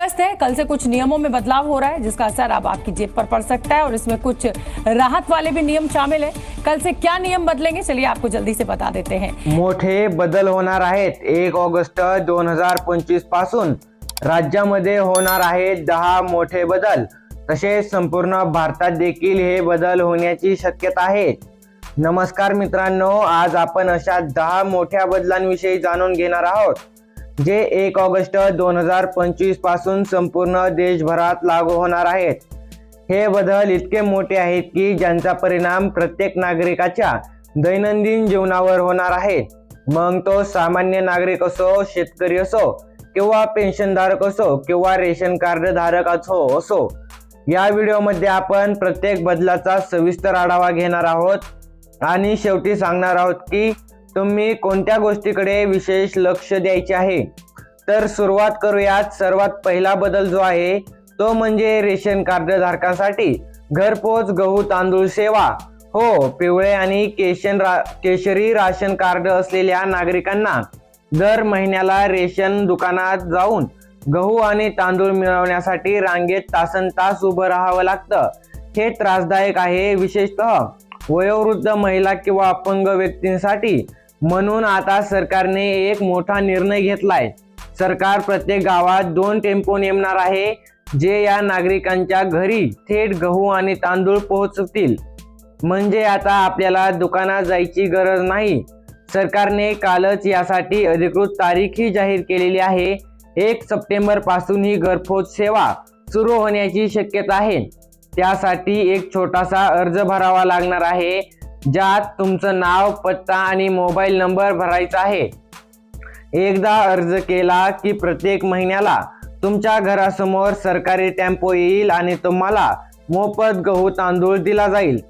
अगस्त है। कल से कुछ नियमों में बदलाव हो रहा है जिसका असर अब आपकी जेब पर पड़ सकता है और इसमें कुछ राहत वाले भी नियम शामिल है। कल से क्या नियम बदलेंगे चलिए आपको जल्दी से बता देते हैं। मोठे बदल होणार आहेत। एक ऑगस्ट दोन हजार पंचवीसपासून राज्यामध्ये होणार आहेत दहा मोठे बदल। तसेच संपूर्ण भारतात देखील हे बदल होण्याची शक्यता आहे। नमस्कार मित्रांनो आज आपण अशा दहा मोठ्या बदलांविषयी जाणून घेणार आहोत। जे एक ऑगस्ट दोन हजार पंचवीसपासून संपूर्ण देशभरात लागू होणार आहेत. हे बदल इतके मोठे आहेत की ज्यांचा परिणाम प्रत्येक नागरिकाच्या दैनंदिन जीवनावर होणार आहे. मग तो सामान्य नागरिक असो शेतकरी असो किंवा पेन्शनधारक असो किंवा रेशन कार्ड धारक असो असो. या व्हिडिओमध्ये आपण प्रत्येक बदलाचा सविस्तर आढावा घेणार आहोत. आणि शेवटी सांगणार आहोत की तुम्ही कोणत्या गोष्टीकडे विशेष लक्ष द्यायचे आहे? तर सुरुवात करूयात. सर्वात पहिला बदल जो आहे तो म्हणजे रेशन कार्ड धारकांसाठी घरपोच गहू तांदूळ सेवा. हो पिवळे आणि केशन रा केशरी राशन कार्ड असलेल्या नागरिकांना दर महिन्याला रेशन दुकानात जाऊन गहू आणि तांदूळ मिळवण्यासाठी रांगेत तासन तास उभं राहावं लागतं. हे त्रासदायक आहे विशेषतः. वयोवृद्ध महिला किंवा अपंग व्यक्तींसाठी म्हणून आता सरकारने एक मोठा निर्णय घेतलाय. सरकार प्रत्येक गावात दोन टेम्पो नेमणार आहे जे या नागरिकांच्या घरी थेट गहू आणि तांदूळ पोहोचतील. म्हणजे आता आपल्याला दुकानात जायची गरज नाही. सरकारने कालच यासाठी अधिकृत तारीखही जाहीर केलेली आहे. एक सप्टेंबरपासून ही घरपोच सेवा सुरू होण्याची शक्यता आहे. त्यासाठी एक छोटासा अर्ज भरावा लागणार आहे ज्यात तुमचं नाव पत्ता आणि मोबाईल नंबर भरायचा आहे. एकदा अर्ज केला की प्रत्येक महिन्याला तुमच्या घरासमोर सरकारी टेम्पो येईल आणि तुम्हाला मोफत गहू तांदूळ दिला जाईल.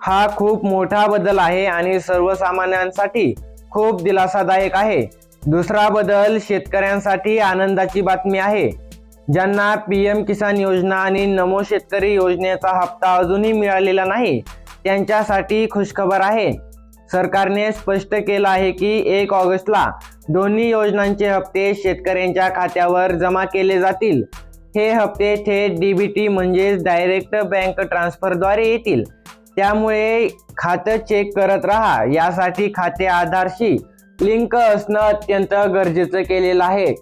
हा खूप मोठा बदल आहे आणि सर्वसामान्यांसाठी खूप दिलासादायक आहे. दुसरा बदल शेतकऱ्यांसाठी आनंदाची बातमी आहे. ज्यांना पी एम किसान योजना आणि नमो शेतकरी योजनेचा हप्ता अजूनही मिळालेला नाही त्यांच्यासाठी खुशखबर आहे. सरकारने स्पष्ट केलं आहे की एक ऑगस्टला दोन्ही योजनांचे हप्ते शेतकऱ्यांच्या खात्यावर जमा केले जातील. हे हप्ते थेट डीबीटी म्हणजेच डायरेक्ट बँक ट्रान्सफरद्वारे येतील. त्यामुळे खातं चेक करत राहा यासाठी खाते आधारशी लिंक असणं अत्यंत गरजेचं केलेलं आहे.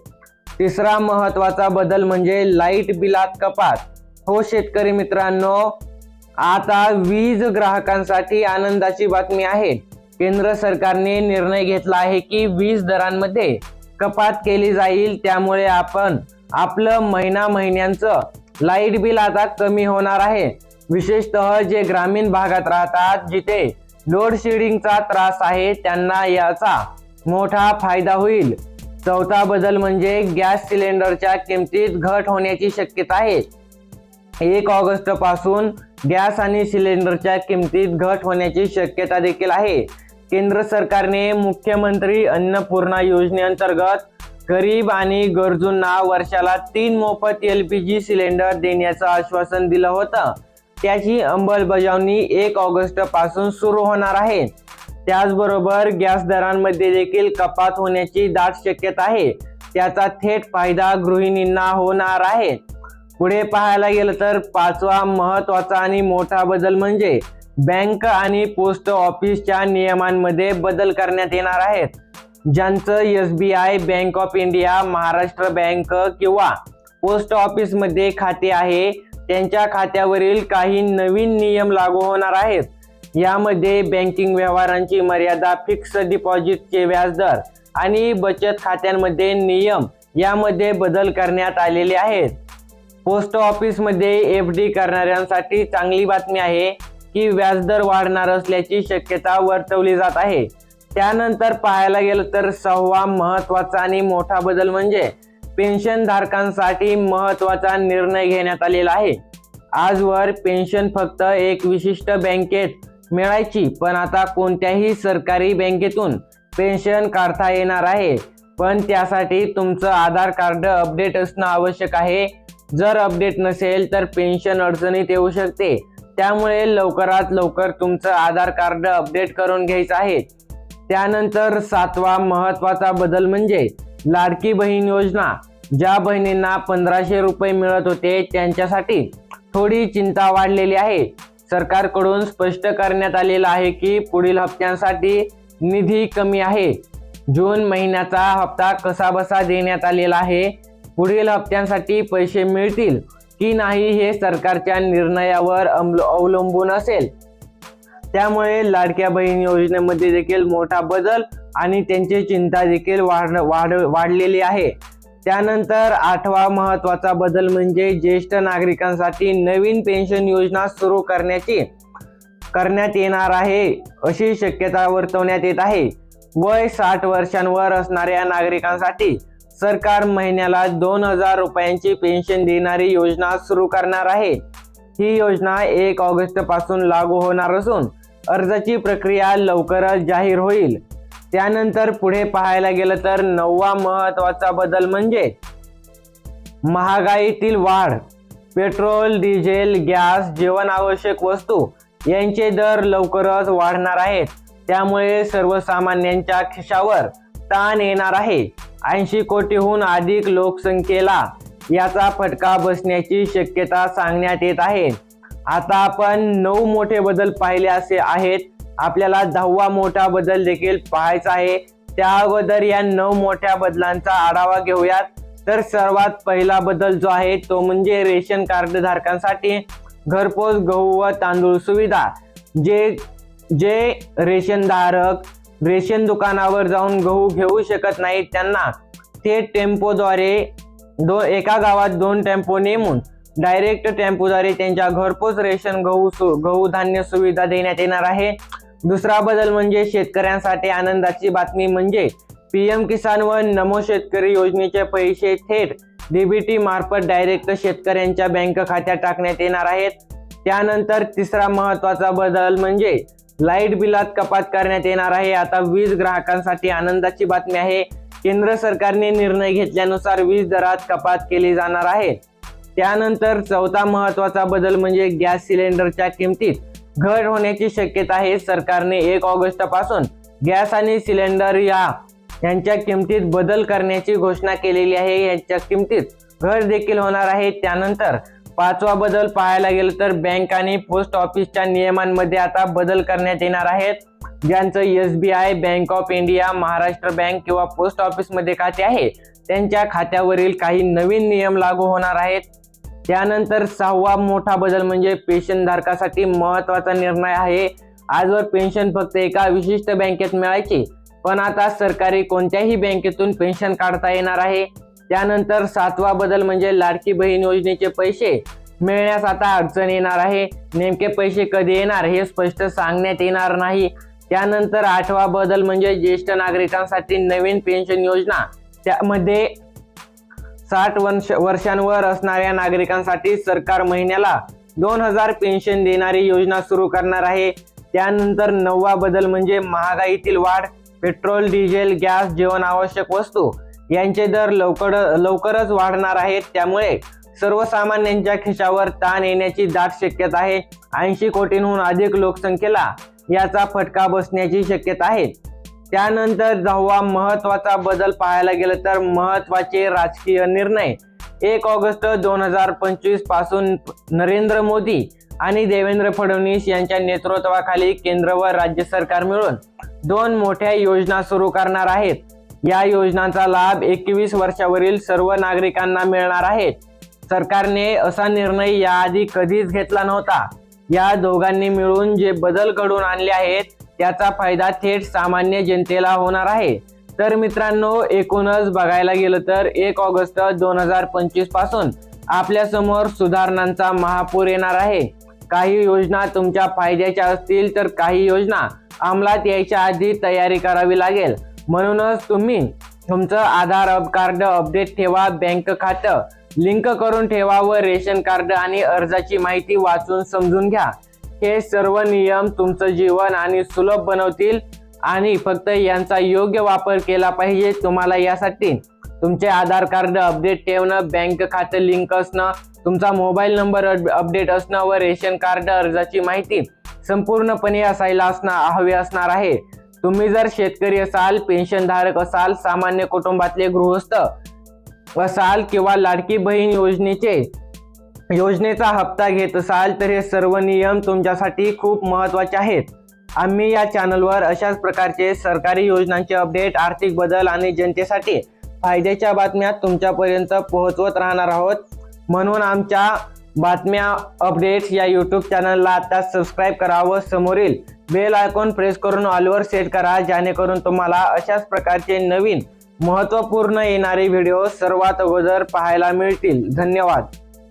तिसरा महत्त्वाचा बदल म्हणजे लाइट बिलात कपात. हो शेतकरी मित्रांनो आता वीज ग्राहकांसाठी आनंदाची बातमी आहे. केंद्र सरकारने निर्णय घेतला आहे की वीज दरांमध्ये कपात केली जाईल त्यामुळे आपण आपलं महिना महिन्यांचं लाइट बिल आता कमी होणार आहे. विशेषतः जे ग्रामीण भागात राहतात जिथे लोड शेडिंगचा त्रास आहे त्यांना याचा मोठा फायदा होईल. चौथा बदल म्हणजे गॅस सिलेंडरच्या किमतीत घट होण्याची शक्यता आहे. एक ऑगस्टपासून गॅस आणि सिलेंडरच्या किमतीत घट होण्याची शक्यता देखील आहे. केंद्र सरकारने मुख्यमंत्री अन्नपूर्णा योजनेअंतर्गत गरीब आणि गरजूंना वर्षाला तीन मोफत एल पी जी सिलेंडर देण्याचं आश्वासन दिलं होतं. त्याची अंमलबजावणी एक ऑगस्टपासून सुरू होणार आहे. त्याचबरोबर गॅस दरांमध्ये देखील कपात होण्याची दाट शक्यता आहे. त्याचा थेट फायदा गृहिणींना होणार आहे. पुढे पाहायला गेलं तर पाचवा महत्त्वाचा आणि मोठा बदल म्हणजे बँक आणि पोस्ट ऑफिसच्या नियमांमध्ये बदल करण्यात येणार आहेत. ज्यांचं S B I bank of India Maharashtra bank किंवा पोस्ट ऑफिसमध्ये खाते आहे त्यांच्या खात्यावरील काही नवीन नियम लागू होणार आहेत. यामध्ये बँकिंग व्यवहारांची मर्यादा फिक्स डिपॉझिटचे व्याजदर आणि बचत खात्यांमध्ये नियम यामध्ये बदल करण्यात आलेले आहेत. पोस्ट ऑफिसमध्ये एफ डी करणाऱ्यांसाठी चांगली बातमी आहे की व्याजदर वाढणार असल्याची शक्यता वर्तवली जात आहे. त्यानंतर पाहायला गेलं तर सहावा महत्त्वाचा आणि मोठा बदल म्हणजे पेन्शन धारकांसाठी महत्त्वाचा निर्णय घेण्यात आलेला आहे. आजवर पेन्शन फक्त एक विशिष्ट बँकेत मिळायची. पण आता कोणत्याही सरकारी बँकेतून पेन्शन काढता येणार आहे. पण त्यासाठी तुमचं आधार कार्ड अपडेट असणं आवश्यक आहे. जर अपडेट नसेल तर पेन्शन अडचणीत येऊ शकते. त्यामुळे लवकरात लवकर तुमचं आधार कार्ड अपडेट करून घ्यायचं आहे. त्यानंतर सातवा महत्त्वाचा बदल म्हणजे लाडकी बहीण योजना. ज्या बहिणींना पंधराशे रुपये मिळत होते त्यांच्यासाठी थोडी चिंता वाढलेली आहे. सरकारकडून स्पष्ट करण्यात आलेलं आहे की पुढील हप्त्यांसाठी निधी कमी आहे. जून महिन्याचा हप्ता कसा बसा देण्यात आलेला आहे. पुढील हप्त्यांसाठी पैसे मिळतील की नाही हे सरकारच्या निर्णयावर अवलंबून असेल. त्यामुळे लाडक्या बहीण योजनेमध्ये देखील मोठा बदल आणि त्यांची चिंता देखील वाढ वाढ वाढलेली आहे. त्यानंतर आठवा महत्त्वाचा बदल म्हणजे ज्येष्ठ नागरिकांसाठी नवीन पेन्शन योजना सुरू करण्याची करण्यात येणार आहे अशी शक्यता वर्तवण्यात येत आहे. वय साठ वर्षांवर असणाऱ्या नागरिकांसाठी सरकार महिन्याला दोन हजार रुपयांची पेन्शन देणारी योजना सुरू करणार आहे. ही योजना एक ऑगस्टपासून लागू होणार असून अर्जाची प्रक्रिया लवकरच जाहीर होईल. त्यानंतर पुढे पाहायला गेलं तर नववा महत्त्वाचा बदल म्हणजे महागाईतील वाढ पेट्रोल डिझेल गॅस जीवनावश्यक वस्तू यांचे दर लवकरच वाढणार आहेत. त्यामुळे सर्वसामान्यांच्या खिशावर ताण येणार आहे. ऐंशी कोटीहून अधिक लोकसंख्येला याचा फटका बसण्याची शक्यता सांगण्यात येत आहे. आता आपण नऊ मोठे बदल पाहिले असे आहेत. आपल्याला दहावा मोठा बदल देखील पाहायचा आहे. त्या अगोदर या नऊ मोठ्या बदलांचा आढावा घेऊयात. तर सर्वात पहिला बदल जो आहे तो म्हणजे रेशन कार्ड धारकांसाठी घरपोच गहू व तांदूळ सुविधा. जे जे रेशन धारक रेशन दुकानावर जाऊन गहू घेऊ शकत नाहीत त्यांना थेट टेम्पोद्वारे दो एका गावात दोन टेम्पो नेमून डायरेक्ट टेम्पोद्वारे त्यांच्या घरपोच रेशन गहू सु गहू धान्य सुविधा देण्यात येणार आहे. दुसरा बदल म्हणजे शेतकऱ्यांसाठी आनंदाची बातमी म्हणजे पीएम किसान व नमो शेतकरी योजनेचे पैसे थेट डीबीटी मार्फत डायरेक्ट शेतकऱ्यांच्या बँक खात्यात टाकण्यात येणार आहेत. त्यानंतर तिसरा महत्त्वाचा बदल म्हणजे लाइट बिलात कपात करण्यात येणार आहे. आता वीज ग्राहकांसाठी आनंदाची बातमी आहे. केंद्र सरकारने निर्णय घेतल्यानुसार वीज दरात कपात केली जाणार आहे. त्यानंतर चौथा महत्त्वाचा बदल म्हणजे गॅस सिलेंडरच्या किमतीत घट होण्याची शक्यता आहे. सरकारने एक ऑगस्टपासून गॅस आणि सिलेंडर या यांच्या किमतीत बदल करण्याची घोषणा केलेली आहे. यांच्या किमतीत घट देखील होणार आहे. त्यानंतर पाचवा बदल पाहायला गेलं तर बँक आणि पोस्ट ऑफिसच्या नियमांमध्ये आता बदल करण्यात येणार आहेत. ज्यांचं S B I bank of India Maharashtra bank किंवा पोस्ट ऑफिसमध्ये खाते आहे त्यांच्या खात्यावरील काही नवीन नियम लागू होणार आहेत. त्यानंतर सहावा मोठा बदल म्हणजे पेन्शन धारकासाठी महत्त्वाचा निर्णय आहे. आजवर पेन्शन फक्त एका विशिष्ट बँकेत मिळायची पण आता सरकारी कोणत्याही बँकेतून पेन्शन काढता येणार आहे. त्यानंतर सातवा बदल म्हणजे लाडकी बहीण योजनेचे पैसे मिळण्यास आता अडचण येणार आहे. नेमके पैसे कधी येणार हे स्पष्ट सांगण्यात येणार नाही. त्यानंतर आठवा बदल म्हणजे ज्येष्ठ नागरिकांसाठी नवीन पेन्शन योजना. त्यामध्ये साठ वर्ष वर्षांवर असणाऱ्या नागरिकांसाठी सरकार महिन्याला दोन हजार पेन्शन देणारी योजना सुरू करणार आहे. त्यानंतर नववा बदल म्हणजे महागाईतील वाढ पेट्रोल डिझेल गॅस जेवण आवश्यक वस्तू यांचे दर लवकर लवकरच वाढणार आहेत. त्यामुळे सर्वसामान्यांच्या खिशावर ताण येण्याची दाट शक्यता आहे. ऐंशी कोटींहून अधिक लोकसंख्येला याचा फटका बसण्याची शक्यता आहे. त्यानंतर जेव्हा महत्त्वाचा बदल पाहायला गेलं तर महत्त्वाचे राजकीय निर्णय. एक ऑगस्ट दोन हजार पंचवीसपासून नरेंद्र मोदी आणि देवेंद्र फडणवीस यांच्या नेतृत्वाखाली केंद्र व राज्य सरकार मिळून दोन मोठ्या योजना सुरू करणार आहेत. या योजनांचा लाभ एकवीस वर्षावरील सर्व नागरिकांना मिळणार आहे. सरकारने असा निर्णय याआधी कधीच घेतला नव्हता. या दोघांनी मिळून जे बदल घडवून आणले आहेत त्याचा फायदा थेट सामान्य जनतेला होणार आहे. तर मित्रांनो एकूणच बघायला गेलं तर एक ऑगस्ट दोन हजार पंचवीसपासून आपल्यासमोर सुधारणांचा महापूर येणार आहे. काही योजना तुमच्या फायद्याच्या असतील तर काही योजना अंमलात यायच्या आधी तयारी करावी लागेल. म्हणूनच तुम्ही तुमचं आधार अप कार्ड अपडेट ठेवा बँक खातं लिंक करून ठेवा व रेशन कार्ड आणि अर्जाची माहिती वाचून समजून घ्या. हे सर्व नियम तुमचं जीवन आणि सुलभ बनवतील आणि फक्त यांचा योग्य वापर केला पाहिजे तुम्हाला यासाठी. तुमचे आधार कार्ड अपडेट ठेवणं बँक खातं लिंक असणं तुमचा मोबाईल नंबर अपडेट असणं व रेशन कार्ड अर्जाची माहिती संपूर्णपणे असायला असणं हवे असणार आहे. तुम्ही जर शेतकरी असाल पेन्शनधारक असाल सामान्य कुटुंबातले गृहस्थ असाल किंवा लाडकी बहीण योजनेचे योजनेचा हप्ता घेत असाल तर हे सर्व नियम तुमच्यासाठी खूप महत्त्वाचे आहेत. आम्ही या चॅनलवर अशाच प्रकारचे सरकारी योजनांचे अपडेट आर्थिक बदल आणि जनतेसाठी फायद्याच्या बातम्या तुमच्यापर्यंत पोहोचवत राहणार आहोत. म्हणून आमच्या बातम्या अपडेट्स या यूट्यूब चॅनलला आता सबस्क्राईब करा व समोरील बेल आयकॉन प्रेस करून ऑलवर सेट करा जेणेकरून तुम्हाला अशाच प्रकारचे नवीन महत्त्वपूर्ण येणारे व्हिडिओ सर्वात अगोदर पाहायला मिळतील. धन्यवाद.